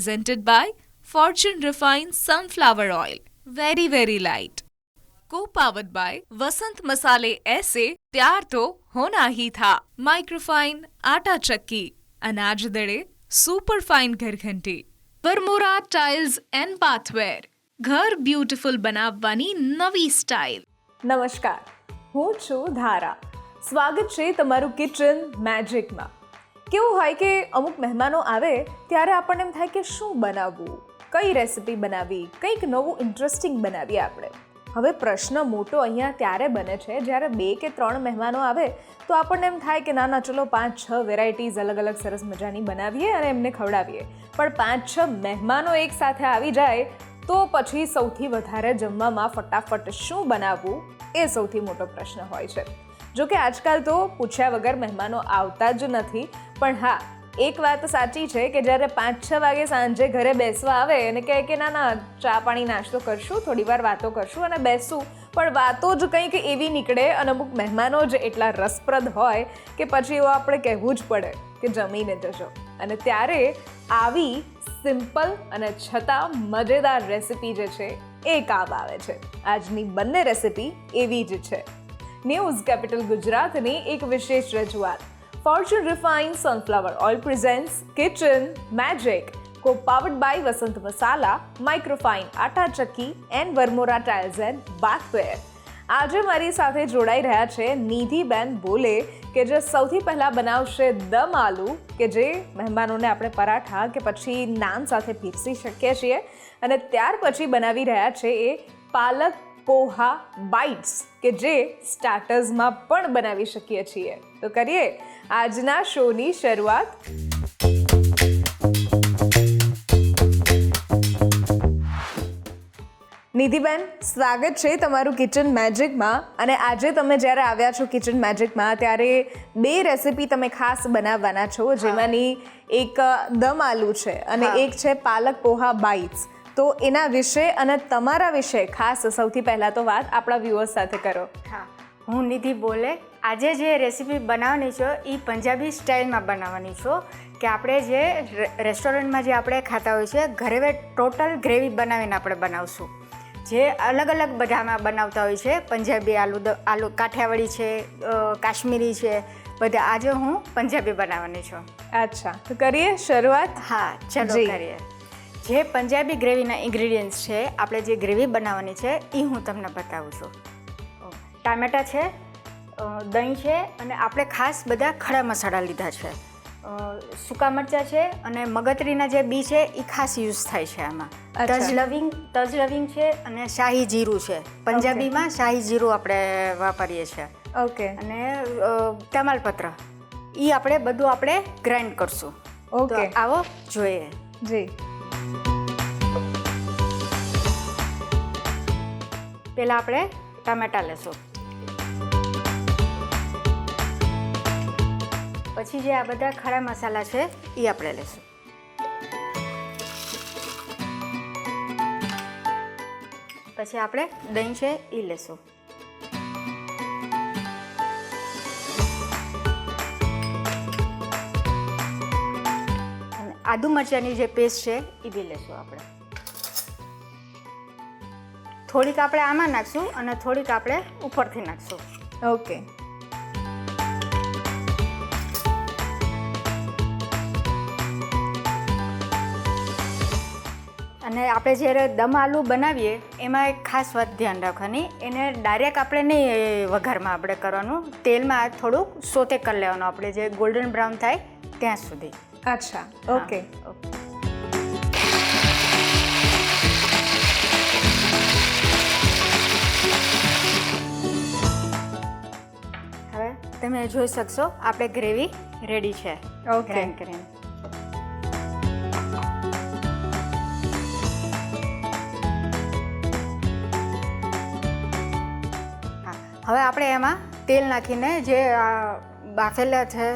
presented by Fortune Refined Sunflower Oil. Very, very light. Co-powered by Vasant Masale ऐसे प्यार तो होना ही था माइक्रोफाइन आटा चक्की अनाज दड़े super fine ઘરઘંટી Varmora tiles and bathware ઘર બ્યુટીફુલ બનાવવાની નવી સ્ટાઇલ નમસ્કાર હું છું ધારા સ્વાગત છે તમારું કિચન મેજિકમાં કેવું હોય કે અમુક મહેમાનો આવે ત્યારે આપણને એમ થાય કે શું બનાવવું? કઈ રેસિપી બનાવી? કંઈક નવું ઇન્ટરેસ્ટિંગ બનાવીએ આપણે. હવે પ્રશ્ન મોટો અહીંયા ત્યારે બને છે જ્યારે બે કે ત્રણ મહેમાનો આવે તો આપણને એમ થાય કે ના ના, ચલો પાંચ, છ વેરાયટીઝ અલગ અલગ સરસ મજાની બનાવીએ અને એમને ખવડાવીએ. પણ પાંચ, છ મહેમાનો એક સાથે આવી જાય તો પછી સૌથી વધારે જમવામાં ફટાફટ શું બનાવવું? એ સૌથી મોટો પ્રશ્ન હોય છે. જો કે આજકાલ તો પૂછ્યા વગર મહેમાનો આવતા જ નથી. પણ હા, એક વાત સાચી છે કે જ્યારે પાંચ છ વાગે સાંજે ઘરે બેસવા આવે અને કહે કે, ના ના, ચા પાણી નાસ્તો કરશું, થોડી વાર વાતો કરશું અને બેસું. પણ વાતો જ કંઈક એવી નીકળે અને અમુક મહેમાનો જ એટલા રસપ્રદ હોય કે પછી એવું આપણે કહેવું જ પડે કે જમીને જજો. અને ત્યારે આવી સિમ્પલ અને છતાં મજેદાર રેસિપી જે છે, એ કામ આવે છે. આજની બંને રેસિપી એવી જ છે. ન્યૂઝ કેપિટલ ગુજરાતની એક વિશેષ રજૂઆત. Fortune refine sunflower oil presents kitchen magic co powered by Vasant Masala microfine atta chakki and Varmora tiles and bathware આજે મારી સાથે જોડાઈ રહ્યા છે નિધિબેન બોલે કે જે સૌથી પહેલાં બનાવશે દમ આલુ, કે જે મહેમાનોને આપણે પરાઠા કે પછી નાન સાથે પીરસી શકીએ છીએ. અને ત્યાર પછી બનાવી રહ્યા છે એ પાલક પોહા બાઇટ્સ કે જે સ્ટાર્ટર્સમાં પણ બનાવી શકીએ છીએ. તો કરીએ આજના શોની શરૂઆત. નિધિબેન સ્વાગત છે તમારું કિચન મેજિકમાં. અને આજે તમે જ્યારે આવ્યા છો કિચન મેજિકમાં ત્યારે બે રેસિપી તમે ખાસ બનાવવાના છો જેમાંની એક દમ આલુ છે અને એક છે પાલક પોહા બાઇટ્સ. તો એના વિશે અને તમારા વિશે ખાસ સૌથી પહેલાં તો વાત આપણા વ્યુઅર્સ સાથે કરો. હા હું નિધિ બોલે. આજે જે રેસીપી બનાવવાની છો એ પંજાબી સ્ટાઇલમાં બનાવવાની છો કે આપણે જે રેસ્ટોરન્ટમાં જે આપણે ખાતા હોઈએ છીએ ઘરે ટોટલ ગ્રેવી બનાવીને આપણે બનાવશું. જે અલગ અલગ બધામાં બનાવતા હોય છે. પંજાબી આલુ દ- આલુ કાઠિયાવાડી છે કાશ્મીરી છે બધા આજે હું પંજાબી બનાવવાની છું. અચ્છા તો કરીએ શરૂઆત? હા ચલો. કરીએ. જે પંજાબી ગ્રેવીના ઇન્ગ્રીડિયન્ટ્સ છે આપણે જે ગ્રેવી બનાવવાની છે એ હું તમને બતાવું છું. ટામેટાં છે દહીં છે અને આપણે ખાસ બધા ખડા મસાલા લીધા છે. સૂકા મરચાં છે અને મગતરીના જે બી છે એ ખાસ યુઝ થાય છે આમાં. તજ લવિંગ તજ લવિંગ છે અને શાહી જીરું છે. પંજાબીમાં શાહી જીરું આપણે વાપરીએ છીએ. ઓકે. અને તમાલપત્ર. એ આપણે બધું આપણે ગ્રાઇન્ડ કરશું. ઓકે. આવો જોઈએ. જી. પહેલાં આપણે ટામેટાં લેશું. પછી જે આ બધા ખરા મસાલા છે એ આપણે લેશું. પછી આપણે દહીં છે એ લેશું. આદુ મરચાંની જે પેસ્ટ છે એ બી લેશું આપણે. થોડીક આપણે આમાં નાખશું અને થોડીક આપણે ઉપરથી નાખશું. ઓકે અને આપણે જ્યારે દમ આલુ બનાવીએ એમાં એક ખાસ વાત ધ્યાન રાખવાની એને ડાયરેક્ટ આપણે નહીં વઘારમાં આપણે કરવાનું. તેલમાં થોડુંક સોતે કરી લેવાનું. આપણે જે ગોલ્ડન બ્રાઉન થાય ત્યાં સુધી. અચ્છા ઓકે. ઓકે. હવે તમે જોઈ શકશો આપણે ગ્રેવી રેડી છે. ઓકે. ગ્રાઇન્ડ કરીને. હવે આપણે એમાં તેલ નાખીને જે આ બાફેલા છે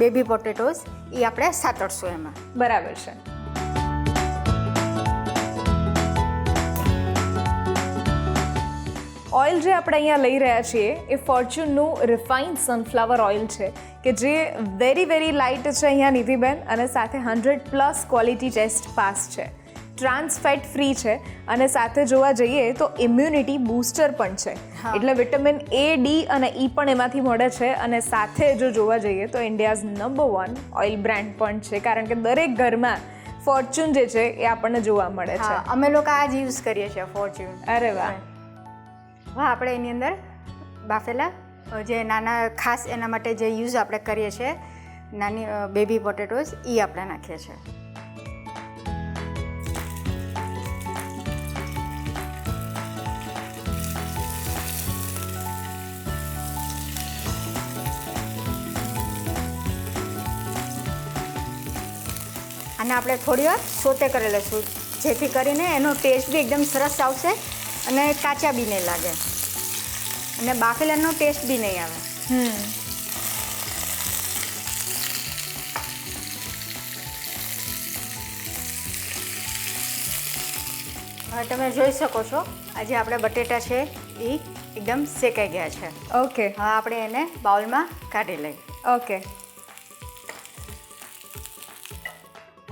બેબી પોટેટોસ એ આપણે સાતડશું એમાં. બરાબર છે. ઓઇલ જે આપણે અહીંયા લઈ રહ્યા છીએ, એ ફોર્ચ્યુનનું રિફાઇન્ડ સનફ્લાવર ઓઇલ છે, કે જે વેરી વેરી લાઇટ છે અહીંયા, નિધિબેન, અને સાથે hundred plus quality test pass છે. ટ્રાન્સ ફેટ ફ્રી છે અને સાથે જોવા જઈએ તો ઇમ્યુનિટી બૂસ્ટર પણ છે. એટલે વિટામિન એ ડી અને ઈ પણ એમાંથી મળે છે અને સાથે જો જોવા જઈએ તો India's number one oil brand પણ છે. કારણ કે દરેક ઘરમાં ફોર્ચ્યુન જે છે એ આપણને જોવા મળે છે. અમે લોકો આ જ યુઝ કરીએ છીએ ફોર્ચ્યુન અરે વાહ. હા. આપણે એની અંદર બાફેલા જે નાના ખાસ એના માટે જે યુઝ આપણે કરીએ છીએ નાની બેબી પોટેટોઝ એ આપણે નાખીએ છીએ. અને આપણે થોડી વાર સોતે કરી લઈશું જેથી કરીને એનો ટેસ્ટ બી એકદમ સરસ આવશે અને કાચા બી નહીં લાગે. અને બાફેલાનો ટેસ્ટ બી નહીં આવે. હમ. હવે તમે જોઈ શકો છો આજે આપણે બટેટા છે એ એકદમ શેકાઈ ગયા છે. ઓકે હવે આપણે એને બાઉલમાં કાઢી લઈએ. ઓકે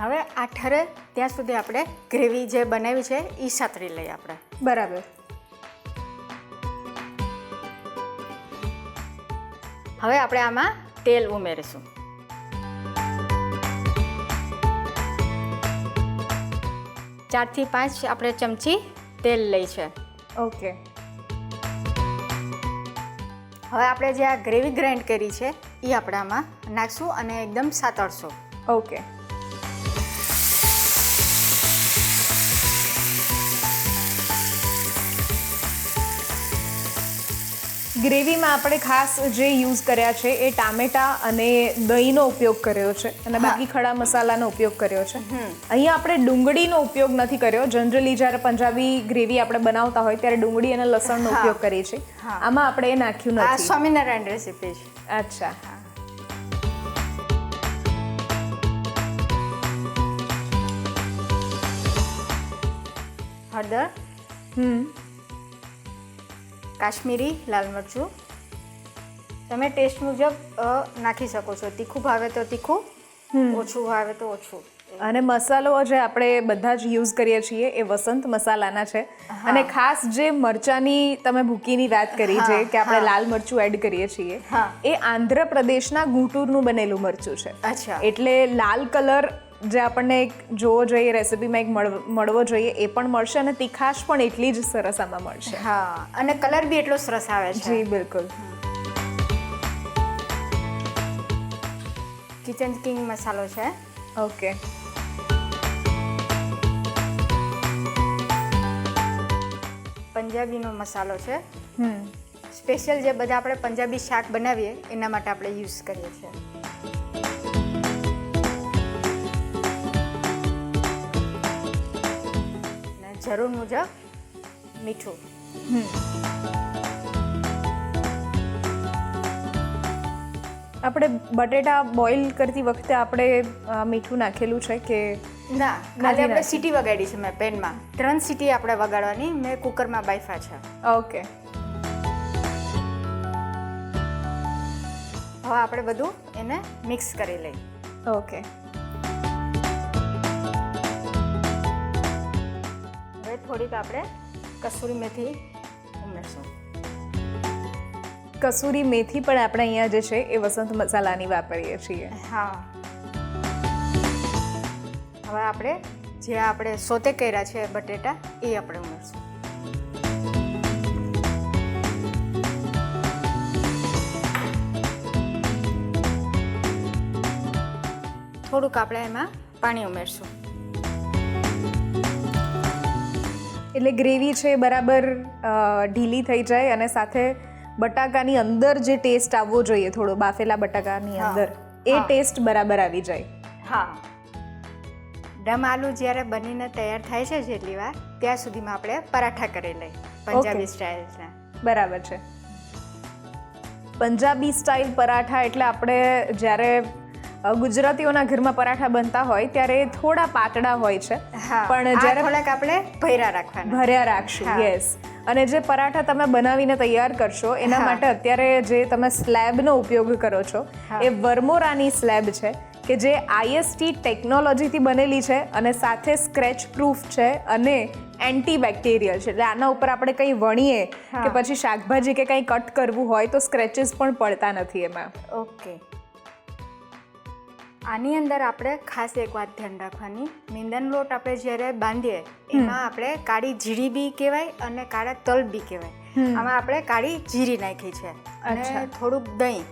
હવે આ ઠરે ત્યાં સુધી આપણે ગ્રેવી જે બનાવી છે એ સાતરી લઈએ આપણે. બરાબર. હવે આપણે આમાં તેલ ઉમેરીશું. ચારથી પાંચ આપણે ચમચી તેલ લઈ છે. ઓકે. હવે આપણે જે આ ગ્રેવી ગ્રાઇન્ડ કરી છે એ આપણે આમાં નાખશું અને એકદમ સાતળશું. ઓકે. ગ્રેવીમાં આપણે ખાસ જે યુઝ કર્યા છે એ ટામેટા અને દહીંનો ઉપયોગ કર્યો છે અને બાકી ખડા મસાલાનો ઉપયોગ કર્યો છે. અહીંયા આપણે ડુંગળીનો ઉપયોગ નથી કર્યો. જનરલી જ્યારે પંજાબી ગ્રેવી આપણે બનાવતા હોય ત્યારે ડુંગળી અને લસણનો ઉપયોગ કરીએ છીએ. આમાં આપણે એ નાખ્યું નથી. સ્વામિનારાયણ રેસીપી છે. અચ્છા. હળદર? હમ. કાશ્મીરી લાલ મરચું. તમે ટેસ્ટ મુજબ નાખી શકો છો. તીખું ભાવે તો તીખું ઓછું ભાવે તો ઓછું. અને મસાલો જે આપણે બધા જ યુઝ કરીએ છીએ એ વસંત મસાલાના છે. અને ખાસ જે મરચાની તમે ભૂકીની વાત કરી છે કે આપણે લાલ મરચું એડ કરીએ છીએ એ આંધ્રપ્રદેશના ગુંટૂરનું બનેલું મરચું છે. અચ્છા. એટલે લાલ કલર જે આપણને એક જોવો જોઈએ રેસીપીમાં એક મળવ- જોઈએ એ પણ મળશે અને તીખાશ પણ એટલી જ સરસ આમાં મળશે. હા અને કલર બી એટલો સરસ આવે છે. જી બિલકુલ. કિચન કિંગ મસાલો છે. ઓકે. પંજાબીનો મસાલો છે. સ્પેશિયલ જે બધા આપણે પંજાબી શાક બનાવીએ એના માટે આપણે યુઝ કરીએ છીએ. જરૂર મુજબ મીઠું. આપણે બટેટા બોઇલ કરતી વખતે આપણે મીઠું નાખેલું છે કે ના ખાલી આપણે સીટી વગાડી છે મેં પેનમાં. ત્રણ સીટી આપણે વગાડવાની મેં કુકરમાં બાફા છે. ઓકે. હવે આપણે બધું એને મિક્સ કરી લઈએ. ઓકે. થોડીક આપણે કસૂરી મેથી ઉમેરશું. કસૂરી મેથી પણ આપણે અહીંયા જે છે એ વસંત મસાલાની વાપરીએ છીએ. હા. હવે આપણે જે આપણે સોતે કર્યા છે બટેટા એ આપણે ઉમેરશું. થોડુંક આપણે એમાં પાણી ઉમેરશું. એટલે ગ્રેવી છે બરાબર ઢીલી થઈ જાય અને સાથે બટાકાની અંદર જે ટેસ્ટ આવવો જોઈએ થોડો બાફેલા બટાકાની અંદર એ ટેસ્ટ બરાબર આવી જાય. હા. દમ આલુ જ્યારે બનીને તૈયાર થાય છે જેટલી વાર ત્યાં સુધીમાં આપણે પરાઠા કરી લઈએ પંજાબી સ્ટાઇલના બરાબર છે. પંજાબી સ્ટાઇલ પરાઠા એટલે આપણે જ્યારે ગુજરાતીઓના ઘરમાં પરાઠા બનતા હોય ત્યારે થોડા પાતળા હોય છે. પણ જ્યારે થોડાક આપણે ભર્યા રાખવાના. ભર્યા રાખશું યસ અને જે પરાઠા તમે બનાવીને તૈયાર કરશો એના માટે અત્યારે જે તમે સ્લેબનો ઉપયોગ કરો છો એ વર્મોરાની સ્લેબ છે કે જે આઈએસટી ટેકનોલોજીથી બનેલી છે અને સાથે સ્ક્રેચ પ્રૂફ છે અને એન્ટી બેક્ટેરિયલ છે. એટલે આના ઉપર આપણે કંઈ વણીએ કે પછી શાકભાજી કે કંઈ કટ કરવું હોય તો સ્ક્રેચીસ પણ પડતા નથી એમાં. ઓકે. આની અંદર આપણે ખાસ એક વાત ધ્યાન રાખવાની. મીંદન લોટ આપણે જ્યારે બાંધીએ એમાં આપણે કાળી જીરી બી કહેવાય અને કાળા તલ બી કહેવાય. આમાં આપણે કાળી જીરી નાખી છે. અને થોડુંક દહીં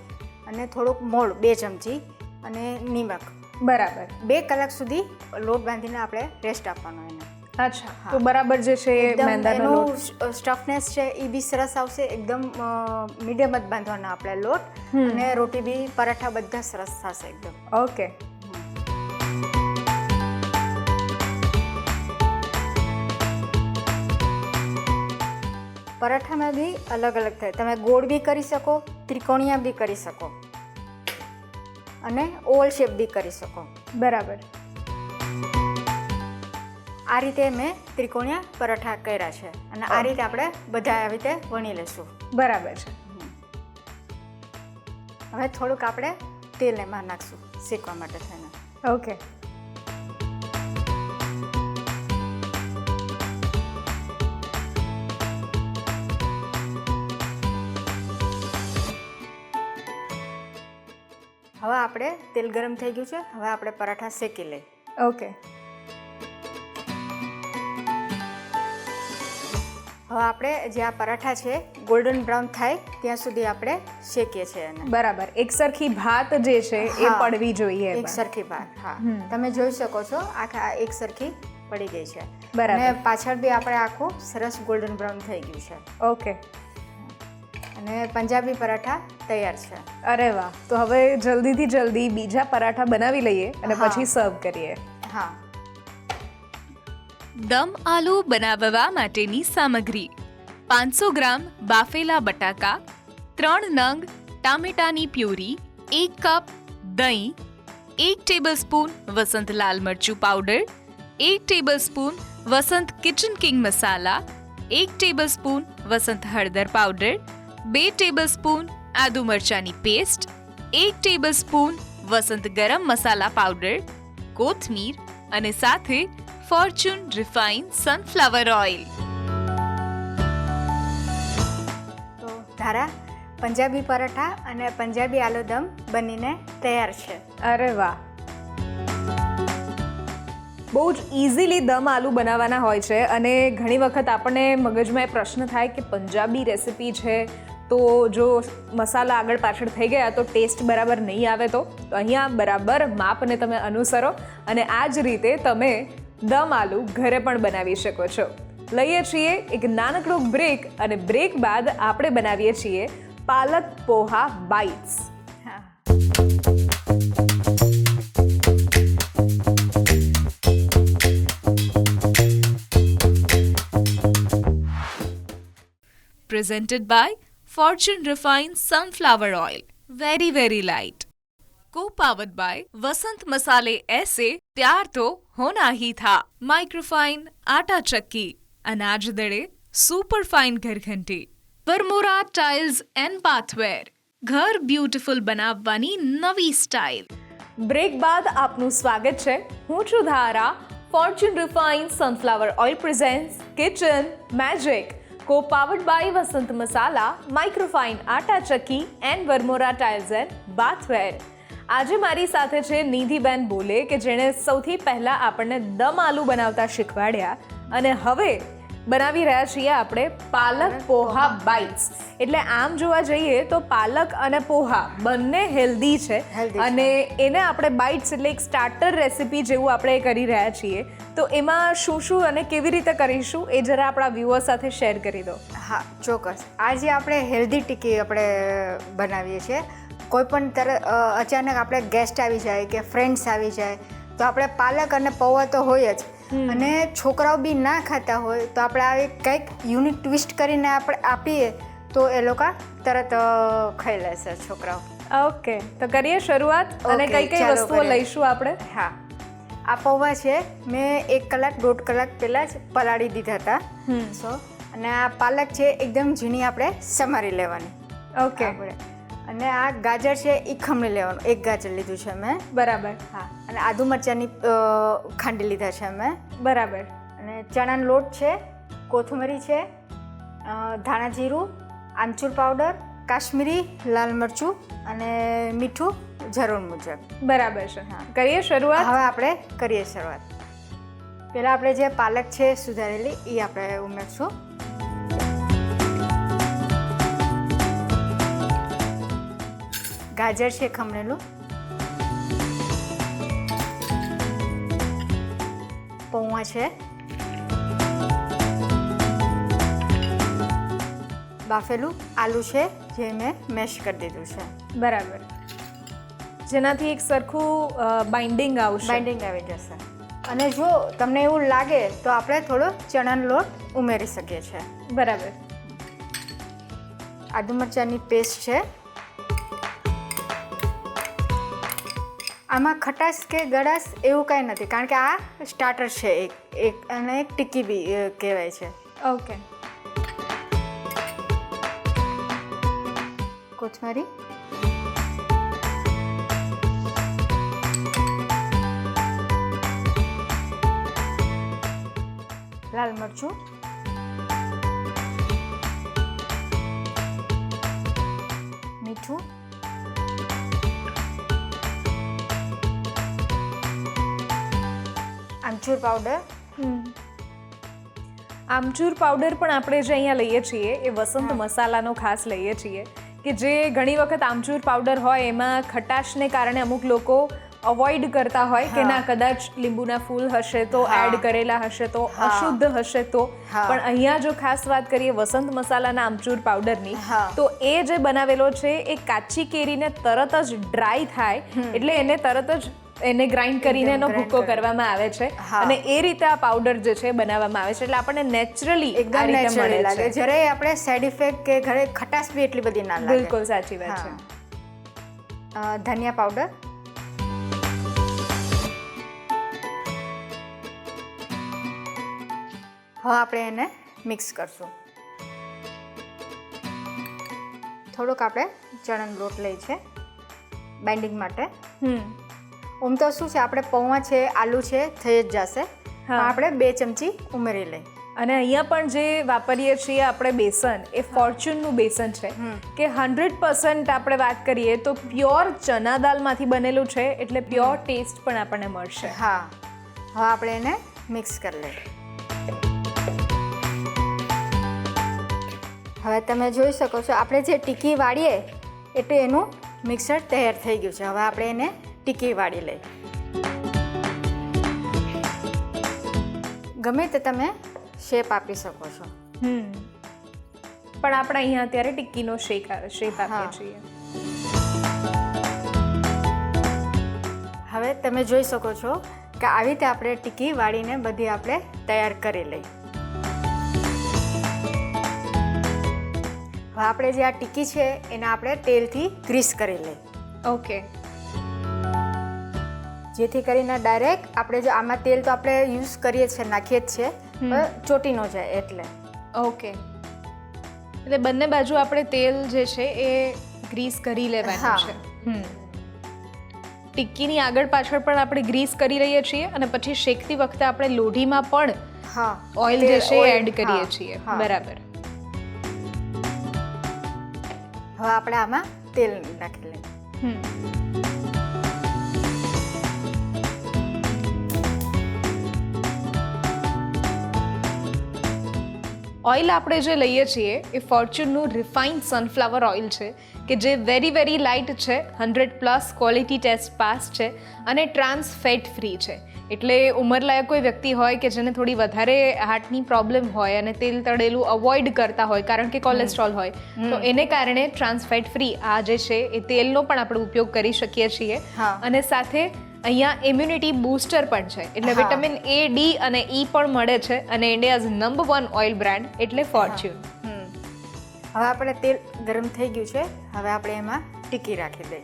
અને થોડુંક મોળ બે ચમચી અને નિમક. બરાબર. બે કલાક સુધી લોટ બાંધીને આપણે રેસ્ટ આપવાનો એને. અચ્છા તો બરાબર જે છે મેંદાનો લોટ. સ્ટફનેસ છે એ બી સરસ આવશે એકદમ મીડિયમ જ બાંધવાનો આપણે લોટ. અને રોટી બી પરાઠા બધા સરસ થશે એકદમ. ઓકે. પરાઠામાં બી અલગ અલગ થાય. તમે ગોળ બી કરી શકો ત્રિકોણિયા બી કરી શકો. અને ઓવલ શેપ બી કરી શકો. બરાબર. આ રીતે મેં ત્રિકોણિયા પરાઠા કર્યા છે. અને આ રીતે આપણે બધા આવી રીતે વણી લઈશું બરાબર છે. હવે થોડુંક આપણે તેલ એમાં નાખશું શેકવા માટે થઈને. ઓકે. હવે આપણે તેલ ગરમ થઈ ગયું છે. હવે આપણે પરાઠા શેકી લઈએ. ઓકે. હવે આપણે જે આ પરાઠા છે ગોલ્ડન બ્રાઉન થાય ત્યાં સુધી આપણે શેકીએ છીએ એને. બરાબર. એક સરખી ભાત જે છે એ પડવી જોઈએ એક સરખી ભાત હા. તમે જોઈ શકો છો આખા એક સરખી પડી ગઈ છે. બરાબર. અને પાછળ બી આપણે આખું સરસ ગોલ્ડન બ્રાઉન થઈ ગયું છે. ઓકે. અને પંજાબી પરાઠા તૈયાર છે. અરે વાહ. તો હવે જલ્દીથી જલ્દી બીજા પરાઠા બનાવી લઈએ અને પછી સર્વ કરીએ. હા. દમ આલુ બનાવવા માટેની સામગ્રી. પાંચસો ગ્રામ બાફેલા બટાકા, ત્રણ નંગ ટામેટાની પ્યુરી, એક કપ દહીં, એક ટેબલસ્પૂન વસંત લાલ મરચું પાવડર, એક tablespoon Vasant kitchen king masala, એક ટેબલસ્પૂન વસંત હળદર પાવડર, બે ટેબલસ્પૂન આદુ મરચાની પેસ્ટ, એક ટેબલસ્પૂન વસંત ગરમ મસાલા પાવડર, કોથમીર અને સાથે ફોર્ચ્યુન રિફાઇન સનફ્લાવર ઓઇલ તો ધારા પંજાબી પરાઠા અને પંજાબી આલુ દમ બનીને તૈયાર છે. અરે વાહ. બહુ જ ઇઝીલી દમ આલુ બનાવવાના હોય છે અને ઘણી વખત આપણને મગજમાં એ પ્રશ્ન થાય કે પંજાબી રેસિપી છે તો જો મસાલા આગળ પાછળ થઈ ગયા તો ટેસ્ટ બરાબર નહીં આવે તો તો. અહીંયા બરાબર માપને તમે અનુસરો અને આ જ રીતે તમે દમ આલુ ઘરે પણ બનાવી શકો છો લઈએ છીએ એક નાનકડો બ્રેક અને બ્રેક બાદ આપણે બનાવીએ છીએ palak poha bites presented by Fortune Refined Sunflower Oil. Very, very light. Co powered by Vasant Masale Essay Pyar To होना ही था माइक्रोफाइन आटा चक्की अनाज दड़े सुपर फाइन घर घंटी વરમોરા ટાઇલ્સ એન્ડ બાથવેર ઘર બ્યુટીફુલ બનાવવાની નવી સ્ટાઇલ બ્રેક બાદ આપનું સ્વાગત છે હું છું Dhara Fortune refine sunflower oil presents kitchen magic co powered by Vasant masala microfine atta chakki and Varmora tiles and bathware આજે મારી સાથે છે નિધિબેન બોલે કે જેણે સૌથી પહેલાં આપણને દમ આલુ બનાવતા શીખવાડ્યા અને હવે બનાવી રહ્યા છીએ આપણે પાલક પોહા બાઇટ્સ એટલે આમ જોવા જઈએ તો પાલક અને પોહા બંને હેલ્ધી છે. અને એને આપણે બાઇટ્સ એટલે એક સ્ટાર્ટર રેસિપી જેવું આપણે કરી રહ્યા છીએ. તો એમાં શું શું અને કેવી રીતે કરીશું એ જરા આપણા વ્યૂઅર સાથે શેર કરી દો. હા ચોક્કસ. આજે આપણે હેલ્ધી ટીકી આપણે બનાવીએ છીએ. કોઈ પણ તર અચાનક આપણે ગેસ્ટ આવી જાય કે ફ્રેન્ડ્સ આવી જાય તો આપણે પાલક અને પૌવા તો હોય જ. અને છોકરાઓ બી ના ખાતા હોય તો આપણે આવી કંઈક યુનિક ટ્વિસ્ટ કરીને આપણે આપીએ તો એ લોકો તરત ખાઈ લેશે છોકરાઓ. ઓકે તો કરીએ શરૂઆત અને કઈ કઈ વસ્તુઓ લઈશું આપણે? હા. આ પૌવા છે મેં એક કલાક દોઢ કલાક પહેલાં જ પલાળી દીધા હતા. સો અને આ પાલક છે એકદમ ઝીણી આપણે સમારી લેવાની. ઓકે આપણે અને આ ગાજર છે એ ખમણી લેવાનું એક ગાજર લીધું છે મેં. બરાબર. હા અને આદુ મરચાંની ખાંડી લીધા છે મેં. બરાબર. અને ચણાનો લોટ છે કોથમરી છે ધાણા જીરું આમચૂર પાવડર કાશ્મીરી લાલ મરચું અને મીઠું જરૂર મુજબ. બરાબર છે. હા. કરીએ શરૂઆત? હવે આપણે કરીએ શરૂઆત. પહેલાં આપણે જે પાલક છે સુધારેલી એ આપણે ઉમેરશું. ગાજર છે ખમણેલું. પૌવા છે. બાફેલું આલુ છે જે મેં મેશ કરી દીધું છે. બરાબર. જેનાથી એક સરખું બાઇન્ડિંગ આવશે. બાઇન્ડિંગ આવી જશે. અને જો તમને એવું લાગે તો આપણે થોડો ચણાનો લોટ ઉમેરી શકીએ છીએ. બરાબર. આદુ મરચાંની પેસ્ટ છે. આમાં ખટાશ કે ગળાશ એવું કાંઈ નથી કારણ કે આ સ્ટાર્ટર છે એક એક અને એક ટિક્કી બી કહેવાય છે. ઓકે કોથમરી. લાલ મરચું. આમચૂર પાવડર આમચૂર પાવડર પણ આપણે જે અહીંયા લઈએ છીએ એ વસંત મસાલાનો ખાસ લઈએ છીએ કે જે ઘણી વખત આમચૂર પાવડર હોય એમાં ખટાશને કારણે અમુક લોકો અવોઇડ કરતા હોય કે ના કદાચ લીંબુના ફૂલ હશે તો એડ કરેલા હશે તો અશુદ્ધ હશે તો. પણ અહીંયા જો ખાસ વાત કરીએ વસંત મસાલાના આમચૂર પાવડરની તો એ જે બનાવેલો છે એ કાચી કેરીને તરત જ ડ્રાય થાય એટલે એને તરત જ એને ગ્રાઇન્ડ કરીને એનો ભૂકો કરવામાં આવે છે. હા. અને એ રીતે આ પાવડર જે છે બનાવવામાં આવે છે. એટલે આપણને નેચરલી એકદમ નેચરલી લાગે. જ્યારે આપણે સાઈડ ઇફેક્ટ કે ઘરે ખટાશ બી એટલી બધી ના લાગે. બિલકુલ સાચી વાત છે. હા. ધનિયા પાવડર હવે આપણે એને મિક્સ કરશું. થોડોક આપણે ચણન લોટ લઈ છે. બાઇન્ડિંગ માટે. હમ. ઓમ તો શું છે? આપણે પૌવા છે આલુ છે થઈ જ જશે. હા. આપણે બે ચમચી ઉમેરી લઈ અને અહીંયા પણ જે વાપરીએ છીએ આપણે બેસન એ ફોર્ચ્યુનનું બેસન છે. કે હંડ્રેડ પર્સન્ટ આપણે વાત કરીએ તો પ્યોર ચના દાલમાંથી બનેલું છે એટલે પ્યોર ટેસ્ટ પણ આપણને મળશે. હા. હવે આપણે એને મિક્સ કરી લઈએ. હવે તમે જોઈ શકો છો આપણે જે ટીકી વાળીએ એટલે એનું મિક્સર તૈયાર થઈ ગયું છે. હવે આપણે એને ટીકી વાળી લઈ ગમે તે તમે શેપ આપી શકો છો. હમ. પણ આપણે અહીંયા અત્યારે ટિક્કીનો શેક શેપ આપીએ છીએ. હવે તમે જોઈ શકો છો કે આવી રીતે આપણે ટીકી વાળીને બધી આપણે તૈયાર કરી લઈ. હવે આપણે જે આ ટીકી છે એને આપણે તેલથી ગ્રીસ કરી લઈ. ઓકે જેથી કરીને ડાયરેક્ટ આપણે જો આમાં તેલ તો આપણે યુઝ કરીએ છીએ છે નાખીએ જ છે પણ ચોટી ન જાય એટલે. ઓકે એટલે બંને બાજુ આપણે તેલ જે છે એ ગ્રીસ કરી લેવાનું. છે. હમ. ટિક્કીની આગળ પાછળ પણ આપણે ગ્રીસ કરી રહીએ છીએ અને પછી શેકતી વખતે આપણે લોઢીમાં પણ હા. ઓઇલ જે છે એડ કરીએ છીએ. બરાબર. હવે આપણે આમાં તેલ નાખી લઈએ. હમ. ઓઇલ આપણે જે લઈએ છીએ એ ફોર્ચ્યુનનું રિફાઇન્ડ સનફ્લાવર ઓઇલ છે કે જે વેરી વેરી લાઇટ છે hundred plus quality test pass છે અને ટ્રાન્સ ફેટ ફ્રી છે. એટલે ઉંમરલાયક કોઈ વ્યક્તિ હોય કે જેને થોડી વધારે હાર્ટની પ્રોબ્લેમ હોય અને તેલ તળેલું અવોઇડ કરતા હોય કારણ કે કોલેસ્ટ્રોલ હોય તો એને કારણે ટ્રાન્સ ફેટ ફ્રી આ જે છે એ તેલનો પણ આપણે ઉપયોગ કરી શકીએ છીએ. અને સાથે અહીંયા ઇમ્યુનિટી બૂસ્ટર પણ છે. એટલે વિટામિન એ ડી અને ઈ પણ મળે છે અને India's number one oil brand એટલે ફોર્ચ્યુન હમ. હવે આપણે તેલ ગરમ થઈ ગયું છે. હવે આપણે એમાં ટીકી રાખી દઈએ.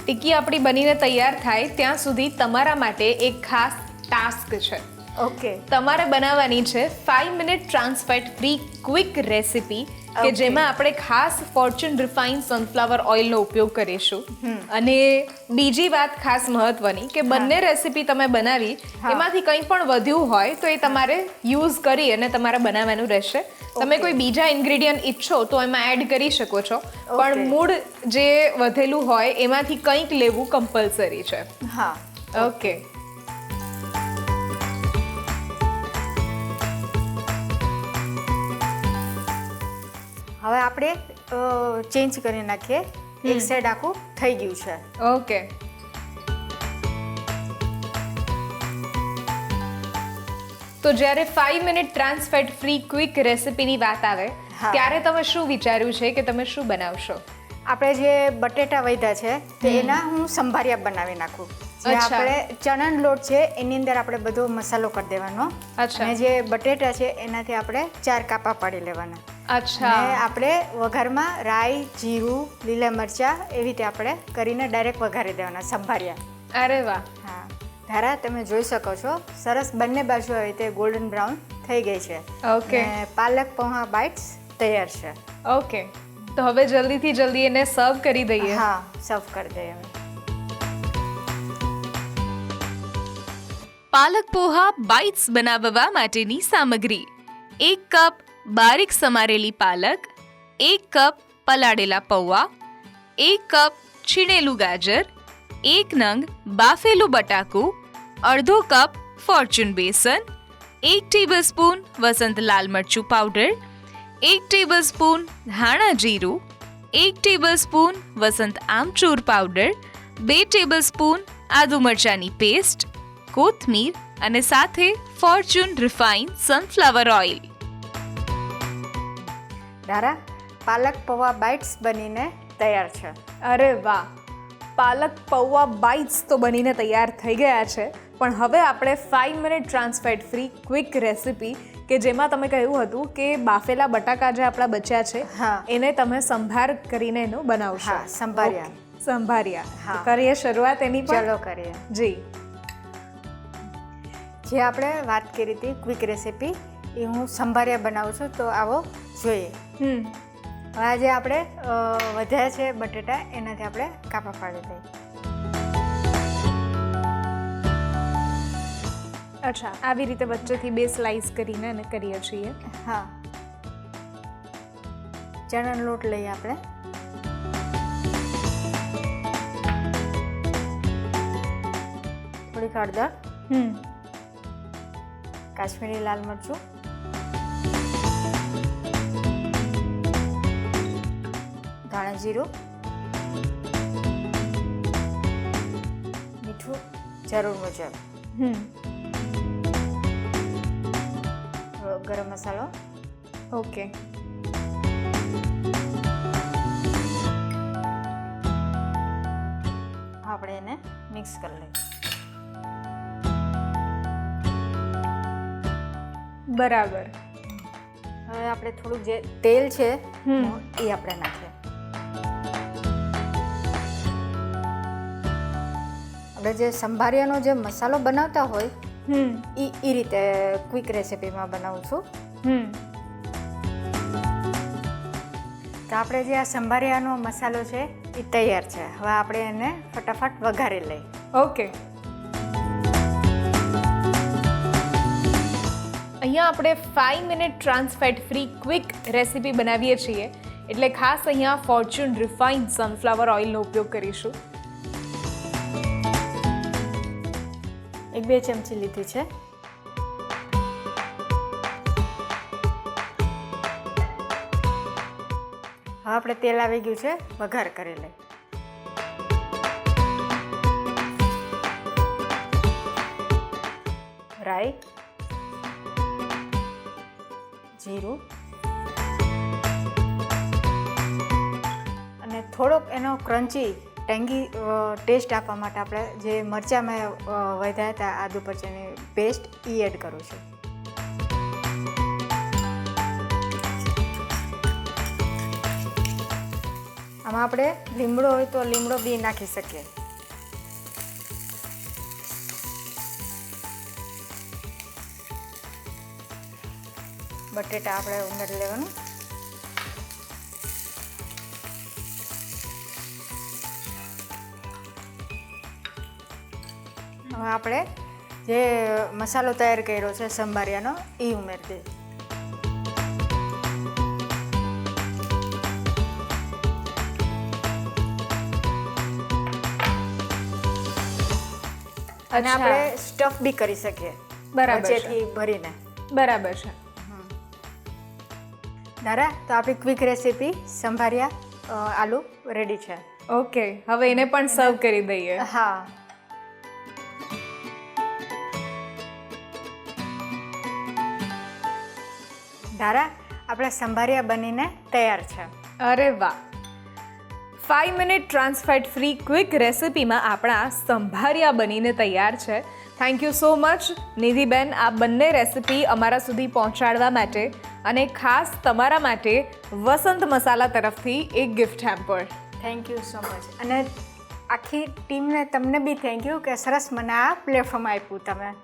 ટીકી આપણી બનીને તૈયાર થાય ત્યાં સુધી તમારા માટે એક ખાસ ટાસ્ક છે. ઓકે તમારે બનાવવાની છે five minute trans fat free quick recipe કે જેમાં આપણે ખાસ ફોર્ચ્યુન રિફાઇન સનફ્લાવર ઓઇલનો ઉપયોગ કરીશું. અને બીજી વાત ખાસ મહત્વની કે બંને રેસિપી તમે બનાવી એમાંથી કંઈ પણ વધ્યું હોય તો એ તમારે યુઝ કરી અને તમારે બનાવવાનું રહેશે. તમે કોઈ બીજા ઇન્ગ્રેડિયન્ટ ઈચ્છો તો એમાં એડ કરી શકો છો. પણ મૂળ જે વધેલું હોય એમાંથી કંઈક લેવું કમ્પલસરી છે. હા. ઓકે હવે આપણે ચેન્જ કરી નાખીએ. એક સાઈડ આખું થઈ ગયું છે. ઓકે તો જ્યારે five minute trans fat free quick રેસિપીની વાત આવે ત્યારે તમે શું વિચાર્યું છે કે તમે શું બનાવશો? આપણે જે બટેટા વૈધા છે તે એના હું સંભારિયા બનાવી નાખું. જે. આપણે ચણન લોટ છે એની અંદર આપણે બધો મસાલો કરી દેવાનો. અને જે બટેટા છે એનાથી આપણે ચાર કાપા પાડી લેવાના. અચ્છા. આપણે વઘારમાં રાઈ જીરું લીલા મરચાં એવી રીતે આપણે કરીને ડાયરેક્ટ વઘારી દેવાના સંભાળ્યા. અરે વાહ. હા. ધારા તમે જોઈ શકો છો સરસ બંને બાજુ આવી રીતે ગોલ્ડન બ્રાઉન થઈ ગઈ છે. ઓકે પાલક પૌવા બાઇટ્સ તૈયાર છે. ઓકે તો હવે જલ્દીથી જલ્દી એને સર્વ કરી દઈએ. હા સર્વ કરી દઈએ હવે પાલક પોહા બાઇટ્સ બનાવવા માટેની સામગ્રી. એક કપ બારીક સમારેલી પાલક, એક કપ પલાળેલા પૌવા, એક કપ છીણેલું ગાજર, એક નંગ બાફેલું બટાકું, અડધો કપ ફોર્ચ્યુન બેસન, એક ટેબલસ્પૂન વસંત લાલ મરચું પાવડર, એક ટેબલસ્પૂન ધાણા જીરું, એક ટેબલસ્પૂન વસંત આમચૂર પાવડર, બે ટેબલસ્પૂન આદુ મરચાંની પેસ્ટ, કોથમીર અને સાથે ફોર્ચ્યુન રિફાઇન સનફ્લાવર ઓઇલ. ધારા પાલક પૌવા બાઇટ્સ બનીને તૈયાર છે. અરે વાહ પાલક પૌવા બાઇટ્સ તો બનીને તૈયાર થઈ ગયા છે પણ હવે આપણે five minute trans fat free quick recipe કે જેમાં તમે કહ્યું હતું કે બાફેલા બટાકા જે આપણા બચ્યા છે. એને તમે સંભાર કરીને એનું બનાવશો. સંભાર્યા. સંભાર્યા. હા. કરીએ શરૂઆત એની ચાલો કરીએ. જી. જે આપણે વાત કરી હતી ક્વિક રેસિપી એ હું સંભાર્યા બનાવું છું તો આવો જોઈએ. હમ. આજે આપણે વધ્યા છે બટેટા એનાથી આપણે કાપા પાડી દઈએ. અચ્છા આવી રીતે વચ્ચેથી બે સ્લાઇસ કરીને અને કરીએ છીએ. હા. ચણાનો લોટ લઈએ આપણે. થોડીક હળદર. હમ. કાશ્મીરી લાલ મરચું. ધાણા જીરું. મીઠું જરૂર મુજબ. ગરમ મસાલો. ઓકે. આપણે એને મિક્સ કરી લઈએ. બરાબર. હવે આપણે થોડુંક જે તેલ છે હમ. એ આપણે નાખીએ. આપણે જે સંભારિયાનો જે મસાલો બનાવતા હોય એ એ રીતે ક્વિક રેસિપીમાં બનાવું છું. તો આપણે જે આ સંભારિયાનો મસાલો છે એ તૈયાર છે. હવે આપણે એને ફટાફટ વઘારી લઈએ. ઓકે અહીંયા આપણે five minute trans fat free quick recipe બનાવીએ છીએ. એટલે ખાસ અહીંયા ફોર્ચ્યુન રિફાઇન્ડ સનફ્લાવર ઓઇલનો ઉપયોગ કરીશું. એક બે ચમચી લીધી છે. હવે આપણે તેલ આવી ગયું છે, વઘાર કરી લઈએ. રાઈ, જીરું, અને થોડોક એનો ક્રન્ચી ટેંગી ટેસ્ટ આપવા માટે આપણે જે મરચાં મેં વધ્યા હતા આદુ પરચાની પેસ્ટ એ એડ કરું છું. આમાં આપણે લીમડો હોય તો લીમડો બી નાખી શકીએ. બટેટા આપણે ઉમેરી લેવાનું. હવે આપણે જે મસાલો તૈયાર કર્યો છે સંભારિયાનો એ ઉમેરી દઈએ અને આપણે સ્ટફ બી કરી શકીએ બરાબર છે. વચ્ચેથી ભરીને. બરાબર છે. દારા તો આપણી quick recipe sambhariya aloo ready છે. ઓકે હવે એને પણ સર્વ કરી દઈએ. હા. દારા આપણા સંભારિયા બનીને તૈયાર છે. અરે વાહ. Five minute trans fat free quick રેસિપીમાં આપણા સંભારિયા બનીને તૈયાર છે. થેન્ક યુ સો મચ નિધિબેન આ બંને રેસિપી અમારા સુધી પહોંચાડવા માટે અને ખાસ તમારા માટે વસંત મસાલા તરફથી એક gift hamper thank you so much અને આખી ટીમને તમને બી થેન્ક યુ કે સરસ મને આ પ્લેટફોર્મ આપ્યું તમે.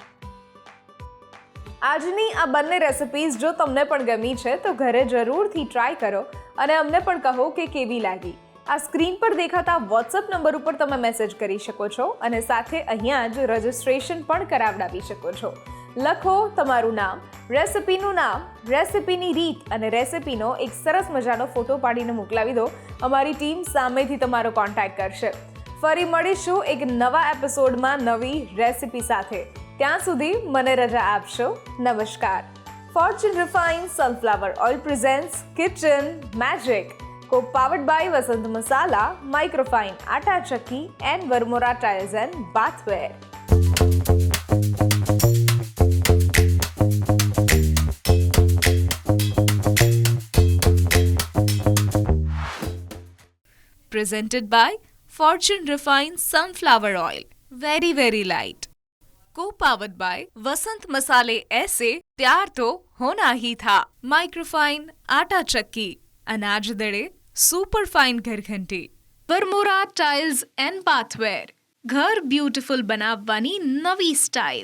આજની આ બંને રેસિપીઝ જો તમને પણ ગમી છે, તો ઘરે જરૂરથી ટ્રાય કરો અને અમને પણ કહો કે કેવી લાગી. આ સ્ક્રીન પર દેખાતા વોટ્સઅપ નંબર ઉપર તમે મેસેજ કરી શકો છો અને સાથે અહીંયા જ રજિસ્ટ્રેશન પણ કરાવડાવી શકો છો. લખો તમારું નામ રેસિપીનું નામ રેસિપીની રીત અને રેસિપીનો એક સરસ મજાનો ફોટો પાડીને મોકલાવી દો. અમારી ટીમ સામેથી તમારો કોન્ટેક્ટ કરશે. ફરી મળીશું એક નવા એપિસોડમાં નવી રેસિપી સાથે. ત્યાં સુધી મને રજા આપશો નમસ્કાર Fortune refine sunflower oil presents kitchen magic co powered by Vasant Masala microfine atta chakki and Varmora tiles and bathware presented by Fortune Refined Sunflower Oil. Very, very light. Co-powered by वसंत मसाले ऐसे प्यार तो होना ही था microfine आटा चक्की अनाज दड़े super fine घर घंटी વરમોરા ટાઇલ્સ એન્ડ બાથવેર ઘર બ્યુટીફુલ બનાવવાની નવી સ્ટાઇલ